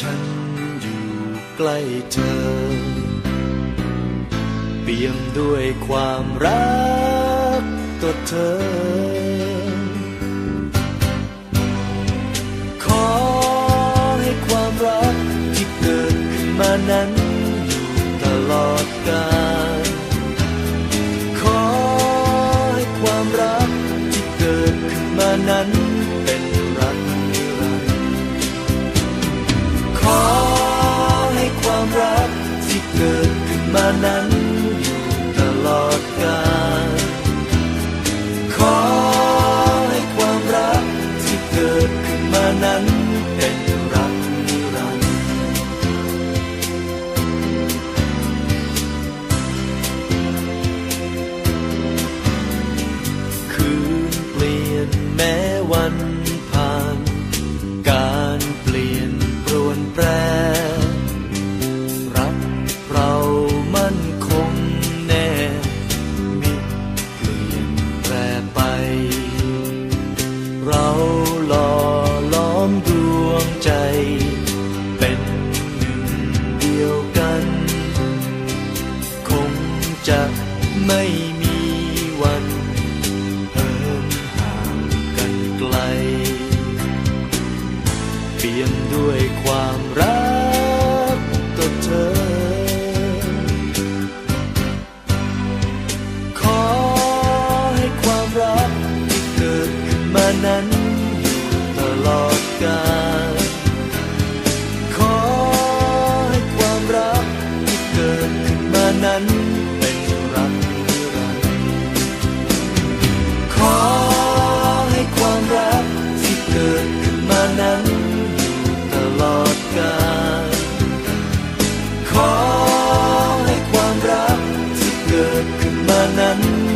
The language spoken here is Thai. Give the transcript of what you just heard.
ฉันอยู่ใกล้เธอ เปี่ยมด้วยความรักตัวเธอ ขอให้ความรักที่เกิดขึ้นมานั้นอยู่ตลอดกาลขอให้ความรักที่เกิดขึ้นมานั้น เกิดขึ้นมานั้นอยู่ตลอดกาลขอให้ความรักที่เกิดขึ้นมานั้นเป็น งใจ เป็นหนึ่งเดียวกัน คงจะไม่มีวันเหินห่างกันไกล เปี่ยมด้วยความรักต่อเธอ ขอให้ความรักที่เกิดขึ้นมานั้น เกิดขึ้นมานั้น